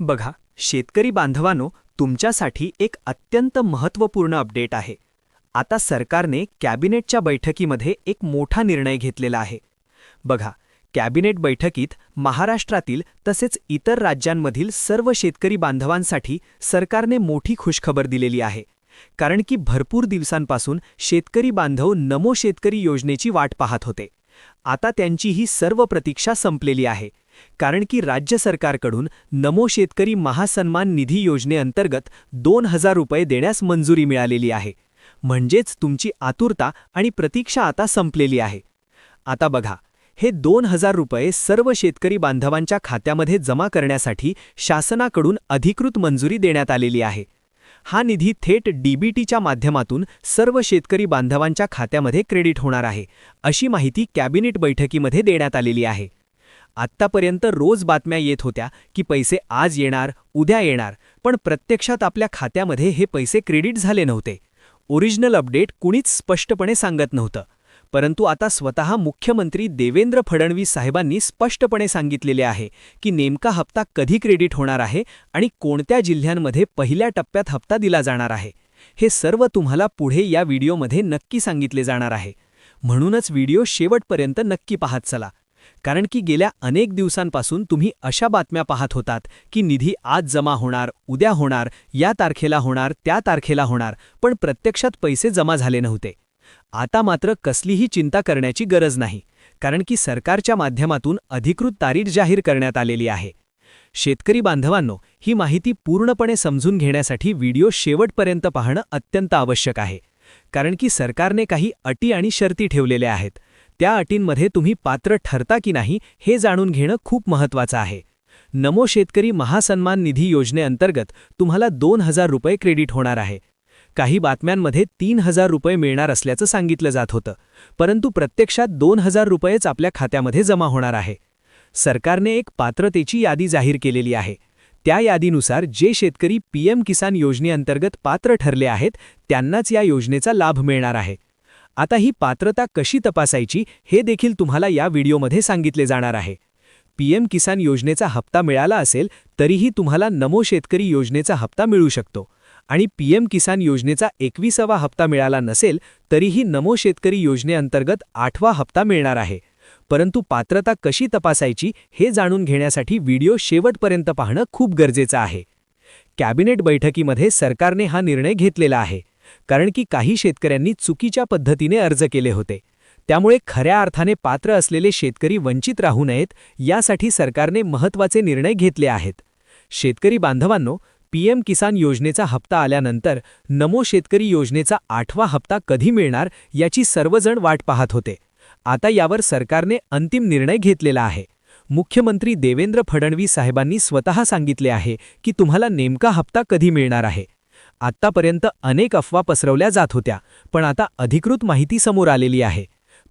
बघा शेतकरी बांधवानो तुमच्यासाठी एक अत्यंत महत्त्वपूर्ण अपडेट आहे. आता सरकारने कॅबिनेटच्या बैठकीमध्ये एक मोठा निर्णय घेतलेला आहे. बघा कॅबिनेट बैठकीत महाराष्ट्रातील तसेच इतर राज्यांमधील सर्व शेतकरी बांधवांसाठी सरकारने मोठी खुशखबर दिलेली आहे. कारण की भरपूर दिवसांपासून शेतकरी बांधव नमो शेतकरी योजनेची वाट पाहत होते. आता त्यांची ही सर्व प्रतीक्षा संपलेली आहे. कारण की राज्य सरकारकडून नमो शेतकरी महासन्मान निधी योजनेअंतर्गत दोन हजार रुपये देण्यास मंजुरी मिळालेली आहे. म्हणजेच तुमची आतुरता आणि प्रतीक्षा आता संपलेली आहे. आता बघा हे दोन हजार रुपये सर्व शेतकरी बांधवांच्या खात्यामध्ये जमा करण्यासाठी शासनाकडून अधिकृत मंजुरी देण्यात आलेली आहे. हा निधी थेट डीबीटीच्या माध्यमातून सर्व शेतकरी बांधवांच्या खात्यामध्ये क्रेडिट होणार आहे अशी माहिती कॅबिनेट बैठकीमध्ये देण्यात आलेली आहे. आत्तापर्यंत रोज बातम्या येत होत्या की पैसे आज येणार उद्या येणार पण प्रत्यक्षात आपल्या खात्यामध्ये हे पैसे क्रेडिट झाले नव्हते. ओरिजिनल अपडेट कुणीच स्पष्टपणे सांगत नव्हतं. परंतु आता स्वतः मुख्यमंत्री देवेंद्र फडणवीस साहेबांनी स्पष्टपणे सांगितलेले आहे की नेमका हप्ता कधी क्रेडिट होणार आहे आणि कोणत्या जिल्ह्यांमध्ये पहिल्या टप्प्यात हप्ता दिला जाणार आहे. हे सर्व तुम्हाला पुढे या व्हिडिओमध्ये नक्की सांगितले जाणार आहे. म्हणूनच व्हिडिओ शेवटपर्यंत नक्की पाहत चला. कारण की गेल्या अनेक दिवसांपासून तुम्ही अशा बातम्या पाहत होतात की निधी आज जमा होणार उद्या होणार या तारखेला होणार त्या तारखेला होणार पण प्रत्यक्षात पैसे जमा झाले नव्हते. आता मात्र कसलीही चिंता करण्याची गरज नाही कारण की सरकारच्या माध्यमातून अधिकृत तारीख जाहीर करण्यात आलेली आहे. शेतकरी बांधवांनो ही माहिती पूर्णपणे समजून घेण्यासाठी व्हिडिओ शेवटपर्यंत पाहणं अत्यंत आवश्यक आहे कारण की सरकारने काही अटी आणि शर्ती ठेवलेल्या आहेत. त्या अटींमध्ये तुम्ही पात्र ठरता की नाही हे जाणून घेणं खूप महत्त्वाचं आहे. नमो शेतकरी महासन्मान निधी योजनेअंतर्गत तुम्हाला दोन हजार रुपये क्रेडिट होणार आहे. काही बातम्यांमध्ये तीन हजार रुपये मिळणार असल्याचं सांगितलं जात होतं परंतु प्रत्यक्षात दोन हजार रुपयेच आपल्या खात्यामध्ये जमा होणार आहे. सरकारने एक पात्रतेची यादी जाहीर केलेली आहे. त्या यादीनुसार जे शेतकरी पीएम किसान योजनेअंतर्गत पात्र ठरले आहेत त्यांनाच या योजनेचा लाभ मिळणार आहे. आता ही पात्रता कशी तपासायची हे देखील तुम्हाला या व्हिडिओमध्ये सांगितले जाणार आहे. पीएम किसान योजनेचा हप्ता मिळाला असेल तरीही तुम्हाला नमो शेतकरी योजनेचा हप्ता मिळू शकतो. आणि पीएम किसान योजनेचा एकविसावा हप्ता मिळाला नसेल तरीही नमो शेतकरी योजनेअंतर्गत आठवा हप्ता मिळणार आहे. परंतु पात्रता कशी तपासायची हे जाणून घेण्यासाठी व्हिडिओ शेवटपर्यंत पाहणं खूप गरजेचं आहे. कॅबिनेट बैठकीमध्ये सरकारने हा निर्णय घेतलेला आहे. कारण की काही शेतकऱ्यांनी चुकीच्या पद्धतीने अर्ज केले होते. त्यामुळे खऱ्या अर्थाने पात्र असलेले शेतकरी वंचित राहू नयेत यासाठी सरकारने महत्त्वाचे निर्णय घेतले आहेत. शेतकरी बांधवांनो पीएम किसान योजनेचा हप्ता आल्यानंतर नमो शेतकरी योजनेचा आठवा हप्ता कधी मिळणार याची सर्वजण वाट पाहत होते. आता यावर सरकारने अंतिम निर्णय घेतलेला आहे. मुख्यमंत्री देवेंद्र फडणवीस साहेबांनी स्वतः सांगितले आहे की तुम्हाला नेमका हप्ता कधी मिळणार आहे? आत्तापर्यंत अनेक अफवा पसरवल्या जात होत्या पण आता अधिकृत माहिती समोर आलेली आहे.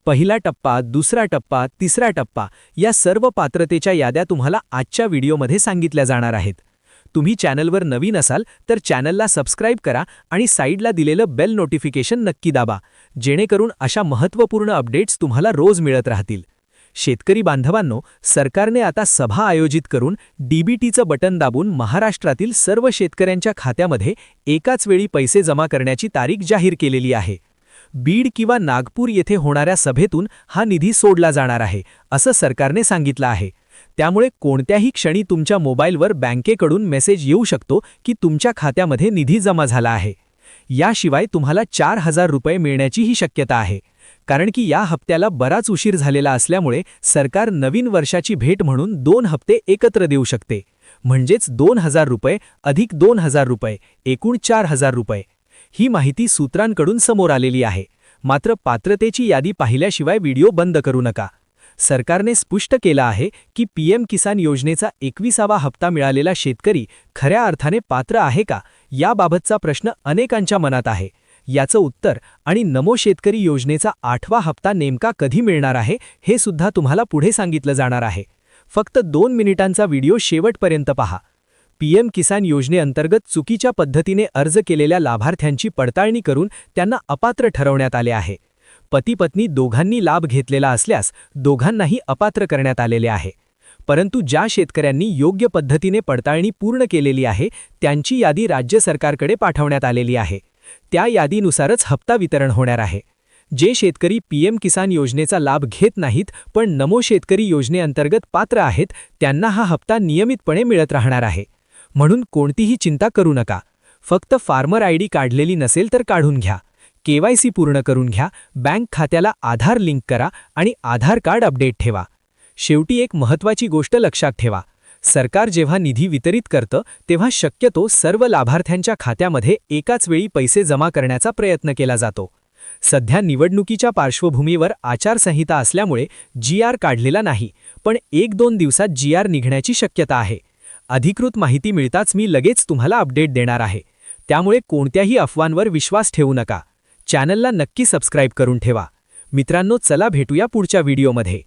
पहिला टप्पा दुसरा टप्पा तिसरा टप्पा या सर्व पात्रतेच्या याद्या तुम्हाला आजच्या व्हिडिओमध्ये सांगितल्या जाणार आहेत. तुम्ही चॅनलवर नवीन असाल तर चॅनलला सबस्क्राईब करा आणि साईडला दिलेलं बेल नोटिफिकेशन नक्की दाबा जेणेकरून अशा महत्त्वपूर्ण अपडेट्स तुम्हाला रोज मिळत राहतील. शेतकरी बांधवांनो सरकारने आता सभा आयोजित करून डीबीटीचं बटन दाबून महाराष्ट्रातील सर्व शेतकऱ्यांच्या खात्यामध्ये एकाच वेळी पैसे जमा करण्याची तारीख जाहीर केलेली आहे. बीड किंवा नागपूर येथे होणाऱ्या सभेतून हा निधी सोडला जाणार आहे असं सरकारने सांगितलं आहे. त्यामुळे कोणत्याही क्षणी तुमच्या मोबाईलवर बँकेकडून मेसेज येऊ शकतो की तुमच्या खात्यामध्ये निधी जमा झाला आहे. याशिवाय तुम्हाला चार हजार रुपये मिळण्याचीही शक्यता आहे. कारण की या हप्त्याला बराच उशीर झालेला असल्यामुळे सरकार नवीन वर्षाची भेट म्हणून दोन हप्ते एकत्र देऊ शकते. म्हणजेच दोन हजार रुपये अधिक दोन हजार रुपये एकूण चार हजार रुपये. ही माहिती सूत्रांकडून समोर आलेली आहे. मात्र पात्रतेची यादी पाहिल्याशिवाय व्हिडिओ बंद करू नका. सरकारने स्पष्ट केलं आहे की पीएम किसान योजनेचा एकविसावा हप्ता मिळालेला शेतकरी खऱ्या अर्थाने पात्र आहे का याबाबतचा प्रश्न अनेकांच्या मनात आहे. याचं उत्तर आणि नमो शेतकरी योजनेचा आठवा हप्ता नेमका कधी मिळणार आहे हे सुद्धा तुम्हाला पुढे सांगितलं जाणार आहे. फक्त दोन मिनिटांचा व्हिडिओ शेवटपर्यंत पहा. पीएम किसान योजनेअंतर्गत चुकीच्या पद्धतीने अर्ज केलेल्या लाभार्थ्यांची पडताळणी करून त्यांना अपात्र ठरवण्यात आले आहे. पती पत्नी दोघांनी लाभ घेतलेला असल्यास दोघांनाही अपात्र करण्यात आलेले आहे. परंतु ज्या शेतकऱ्यांनी योग्य पद्धतीने पडताळणी पूर्ण केलेली आहे त्यांची यादी राज्य सरकारकडे पाठवण्यात आलेली आहे. त्या यादीनुसारच हप्ता वितरण होणार आहे. जे शेतकरी पीएम किसान योजनेचा लाभ घेत नाहीत पण नमो शेतकरी योजनेअंतर्गत पात्र आहेत त्यांना हा हप्ता नियमितपणे मिळत राहणार आहे. म्हणून कोणतीही चिंता करू नका. फक्त फार्मर आयडी काढलेली नसेल तर काढून घ्या. केवायसी पूर्ण करून घ्या. बँक खात्याला आधार लिंक करा आणि आधार कार्ड अपडेट ठेवा. शेवटी एक महत्त्वाची गोष्ट लक्षात ठेवा. सरकार जेव्हा निधी वितरित करतं तेव्हा शक्यतो सर्व लाभार्थ्यांच्या खात्यामध्ये एकाच वेळी पैसे जमा करण्याचा प्रयत्न केला जातो. सध्या निवडणुकीच्या पार्श्वभूमीवर आचारसंहिता असल्यामुळे जी आर काढलेला नाही पण एक दोन दिवसात जी आर निघण्याची शक्यता आहे. अधिकृत माहिती मिळताच मी लगेच तुम्हाला अपडेट देणार आहे. त्यामुळे कोणत्याही अफवांवर विश्वास ठेवू नका. चॅनलला नक्की सबस्क्राईब करून ठेवा. मित्रांनो चला भेटूया पुढच्या व्हिडिओमध्ये.